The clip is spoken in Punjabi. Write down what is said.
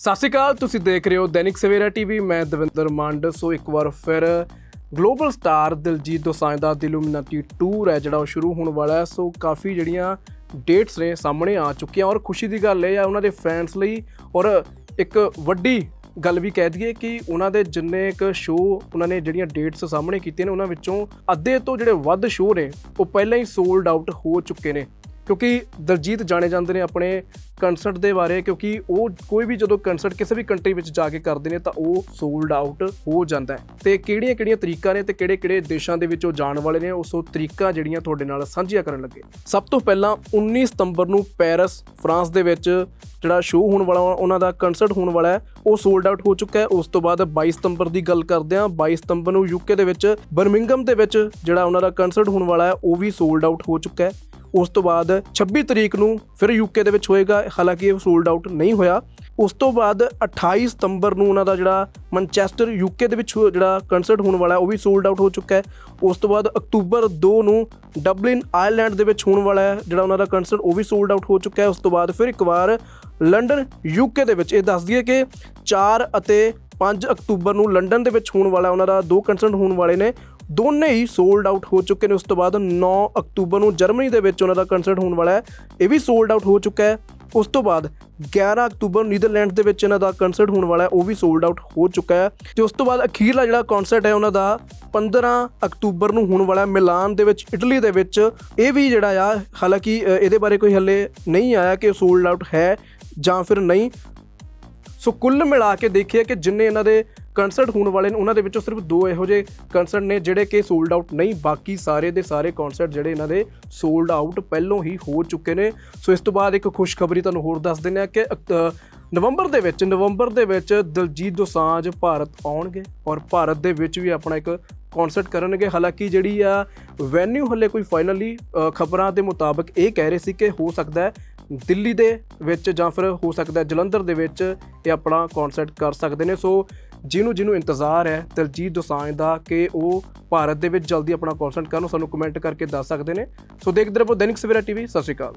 ਸਤਿ ਸ਼੍ਰੀ ਅਕਾਲ, ਤੁਸੀਂ ਦੇਖ ਰਹੇ ਹੋ ਦੈਨਿਕ ਸਵੇਰਾ ਟੀਵੀ, ਮੈਂ ਦਵਿੰਦਰ ਮੰਡ। ਸੋ ਇੱਕ ਵਾਰ ਫਿਰ ਗਲੋਬਲ ਸਟਾਰ ਦਿਲਜੀਤ ਦੋਸਾਂਝ ਦਾ ਦਿਲੂਮਿਨਾਟੀ ਟੂਰ ਹੈ ਜਿਹੜਾ ਉਹ ਸ਼ੁਰੂ ਹੋਣ ਵਾਲਾ ਹੈ। ਸੋ ਕਾਫੀ ਜਿਹੜੀਆਂ ਡੇਟਸ ਨੇ ਸਾਹਮਣੇ ਆ ਚੁੱਕੀਆਂ ਔਰ ਖੁਸ਼ੀ ਦੀ ਗੱਲ ਇਹ ਹੈ ਉਹਨਾਂ ਦੇ ਫੈਨਸ ਲਈ ਔਰ ਇੱਕ ਵੱਡੀ ਗੱਲ ਵੀ ਕਹਿ ਦਈਏ ਕਿ ਉਹਨਾਂ ਦੇ ਜਿੰਨੇ ਇੱਕ ਸ਼ੋਅ ਉਹਨਾਂ ਨੇ ਜਿਹੜੀਆਂ ਡੇਟਸ ਸਾਹਮਣੇ ਕੀਤੀਆਂ ਨੇ, ਉਹਨਾਂ ਵਿੱਚੋਂ ਅੱਧੇ ਤੋਂ ਜਿਹੜੇ ਵੱਧ ਸ਼ੋਅ ਨੇ, ਉਹ ਪਹਿਲਾਂ ਹੀ ਸੋਲਡ ਆਊਟ ਹੋ ਚੁੱਕੇ ਨੇ। ਕਿਉਂਕਿ ਦਲਜੀਤ ਜਾਣੇ ਜਾਂਦੇ ਨੇ ਆਪਣੇ ਕਨਸਰਟ ਦੇ ਬਾਰੇ, ਕਿਉਂਕਿ ਉਹ ਕੋਈ ਵੀ ਜਦੋਂ ਕਨਸਰਟ ਕਿਸੇ ਵੀ ਕੰਟਰੀ ਵਿੱਚ ਜਾ ਕੇ ਕਰਦੇ ਨੇ ਤਾਂ ਉਹ ਸੋਲਡ ਆਊਟ ਹੋ ਜਾਂਦਾ ਹੈ। ਤੇ ਕਿਹੜੀਆਂ ਕਿਹੜੀਆਂ ਤਰੀਕਾਂ ਨੇ ਤੇ ਕਿਹੜੇ ਕਿਹੜੇ ਦੇਸ਼ਾਂ ਦੇ ਵਿੱਚ ਉਹ ਜਾਣ ਵਾਲੇ ਨੇ ਉਸ ਉਹ ਤਰੀਕਾਂ ਜਿਹੜੀਆਂ ਤੁਹਾਡੇ ਨਾਲ ਸਾਂਝੀਆਂ ਕਰਨ ਲੱਗੇ। ਸਭ ਤੋਂ ਪਹਿਲਾਂ 19 ਸਤੰਬਰ ਨੂੰ ਪੈਰਿਸ, ਫਰਾਂਸ ਦੇ ਵਿੱਚ ਜਿਹੜਾ ਸ਼ੋਅ ਹੋਣ ਵਾਲਾ ਉਹਨਾਂ ਦਾ ਕਨਸਰਟ ਹੋਣ ਵਾਲਾ ਹੈ, ਉਹ ਸੋਲਡ ਆਊਟ ਹੋ ਚੁੱਕਾ ਹੈ। ਉਸ ਤੋਂ ਬਾਅਦ 22 ਸਤੰਬਰ ਦੀ ਗੱਲ ਕਰਦੇ ਹਾਂ 22 ਸਤੰਬਰ ਨੂੰ ਯੂਕੇ ਦੇ ਵਿੱਚ ਬਰਮਿੰਗਮ ਦੇ ਵਿੱਚ ਜਿਹੜਾ ਉਹਨਾਂ ਦਾ ਕਨਸਰਟ ਹੋਣ ਵਾਲਾ ਹੈ, ਉਹ ਵੀ ਸੋਲਡ ਆਊਟ ਹੋ ਚੁੱਕਾ ਹੈ। ਉਸ ਤੋਂ ਬਾਅਦ 26 ਤਰੀਕ ਨੂੰ ਫਿਰ ਯੂਕੇ ਦੇ ਵਿੱਚ ਹੋਏਗਾ। ਹਾਲਾਂਕਿ ਇਹ ਸੋਲਡ ਆਊਟ ਨਹੀਂ ਹੋਇਆ। ਉਸ ਤੋਂ ਬਾਅਦ 28 ਸਤੰਬਰ ਨੂੰ ਉਹਨਾਂ ਦਾ ਜਿਹੜਾ ਮੈਨਚੈਸਟਰ ਯੂਕੇ ਦੇ ਵਿੱਚ ਜਿਹੜਾ ਕਨਸਰਟ ਹੋਣ ਵਾਲਾ ਹੈ, ਉਹ ਵੀ ਸੋਲਡ ਆਊਟ ਹੋ ਚੁੱਕਾ ਹੈ। ਉਸ ਤੋਂ ਬਾਅਦ ਅਕਤੂਬਰ 2 ਨੂੰ ਡਬਲਿਨ ਆਇਰਲੈਂਡ ਦੇ ਵਿੱਚ ਹੋਣ ਵਾਲਾ ਜਿਹੜਾ ਉਹਨਾਂ ਦਾ ਕਨਸਰਟ ਉਹ ਵੀ ਸੋਲਡ ਆਊਟ ਹੋ ਚੁੱਕਾ ਹੈ। ਉਸ ਤੋਂ ਬਾਅਦ ਫਿਰ ਇੱਕ ਵਾਰ ਲੰਡਨ ਯੂਕੇ ਦੇ ਵਿੱਚ ਇਹ ਦੱਸ ਦਈਏ ਕਿ 4 ਅਤੇ 5 ਅਕਤੂਬਰ ਨੂੰ ਲੰਡਨ ਦੇ ਵਿੱਚ ਹੋਣ ਵਾਲਾ, ਉਹਨਾਂ ਦਾ ਦੋ ਕਨਸਰਟ ਹੋਣ ਵਾਲੇ ਨੇ। ਦੋਨੇ ਹੀ ਸੋਲਡ ਆਊਟ ਹੋ ਚੁੱਕੇ ਨੇ। ਉਸ ਤੋਂ ਬਾਅਦ 9 ਅਕਤੂਬਰ ਨੂੰ ਜਰਮਨੀ ਦੇ ਵਿੱਚ ਉਹਨਾਂ ਦਾ ਕਨਸਰਟ ਹੋਣ ਵਾਲਾ ਹੈ। ਇਹ ਵੀ ਸੋਲਡ ਆਊਟ ਹੋ ਚੁੱਕਾ ਹੈ। ਉਸ ਤੋਂ ਬਾਅਦ 11 ਅਕਤੂਬਰ ਨੂੰ ਨੀਦਰਲੈਂਡ ਦੇ ਵਿੱਚ ਇਹਨਾਂ ਦਾ ਕਨਸਰਟ ਹੋਣ ਵਾਲਾ ਹੈ। ਉਹ ਵੀ ਸੋਲਡ ਆਊਟ ਹੋ ਚੁੱਕਾ ਹੈ। ਤੇ ਉਸ ਤੋਂ ਬਾਅਦ ਅਖੀਰਲਾ ਜਿਹੜਾ ਕਨਸਰਟ ਹੈ, ਉਹਨਾਂ ਦਾ 15 ਅਕਤੂਬਰ ਨੂੰ ਹੋਣ ਵਾਲਾ ਹੈ। ਮਿਲਾਨ ਦੇ ਵਿੱਚ, ਇਟਲੀ ਦੇ ਵਿੱਚ। ਇਹ ਵੀ ਜਿਹੜਾ ਆ, ਹਾਲਾਂਕਿ ਇਹਦੇ ਬਾਰੇ ਕੋਈ ਹੱਲੇ ਨਹੀਂ ਆਇਆ ਕਿ ਸੋਲਡ ਆਊਟ ਹੈ ਜਾਂ ਫਿਰ ਨਹੀਂ। ਸੋ ਕੁੱਲ ਮਿਲਾ ਕੇ ਦੇਖੀਏ ਕਿ ਜਿੰਨੇ ਇਹਨਾਂ ਦੇ ਕਨਸਰਟ ਹੋਣ ਵਾਲੇ ਨੇ, ਉਹਨਾਂ ਦੇ ਵਿੱਚੋਂ ਸਿਰਫ ਦੋ ਇਹੋ ਜਿਹੇ ਕਨਸਰਟ ਨੇ ਜਿਹੜੇ ਕਿ ਸੋਲਡ ਆਊਟ ਨਹੀਂ, ਬਾਕੀ ਸਾਰੇ ਦੇ ਸਾਰੇ ਕਨਸਰਟ ਜਿਹੜੇ ਇਹਨਾਂ ਦੇ ਸੋਲਡ ਆਊਟ ਪਹਿਲੋਂ ਹੀ ਹੋ ਚੁੱਕੇ ਨੇ। ਸੋ ਇਸ ਤੋਂ ਬਾਅਦ ਇੱਕ ਖੁਸ਼ਖਬਰੀ ਤੁਹਾਨੂੰ ਹੋਰ ਦੱਸ ਦਿੰਦੇ ਆ ਕਿ ਅਕ- ਨਵੰਬਰ ਦੇ ਵਿੱਚ, ਨਵੰਬਰ ਦੇ ਵਿੱਚ ਦਲਜੀਤ ਦੋਸਾਂਝ ਭਾਰਤ ਆਉਣਗੇ ਔਰ ਭਾਰਤ ਦੇ ਵਿੱਚ ਵੀ ਆਪਣਾ ਇੱਕ ਕਨਸਰਟ ਕਰਨਗੇ। ਹਾਲਾਂਕਿ ਜਿਹੜੀ ਆ ਵੈਨਿਊ ਹੱਲੇ ਕੋਈ ਫਾਈਨਲੀ ਖਬਰਾਂ ਦੇ ਮੁਤਾਬਕ ਇਹ ਕਹਿ ਰਹੇ ਸੀ ਕਿ ਹੋ ਸਕਦਾ ਹੈ ਦਿੱਲੀ ਦੇ ਵਿੱਚ ਜਾਂ ਫਿਰ ਹੋ ਸਕਦਾ ਜਲੰਧਰ ਦੇ ਵਿੱਚ ਇਹ ਆਪਣਾ ਕਨਸਰਟ ਕਰ ਸਕਦੇ ਨੇ। ਸੋ ਜਿਹਨੂੰ ਜਿਹਨੂੰ ਇੰਤਜ਼ਾਰ ਹੈ ਦਿਲਜੀਤ ਦੋਸਾਂਝ ਦਾ ਕਿ ਉਹ ਭਾਰਤ ਦੇ ਵਿੱਚ ਜਲਦੀ ਆਪਣਾ ਕਨਸਰਟ ਕਰਨ ਸਾਨੂੰ ਕਮੈਂਟ ਕਰਕੇ ਦੱਸ ਸਕਦੇ ਨੇ। ਸੋ ਦੇਖਦੇ ਰਹੋ ਦੈਨਿਕ ਸਵੇਰਾ ਟੀਵੀ, ਸਤਿ ਸ਼੍ਰੀ ਅਕਾਲ।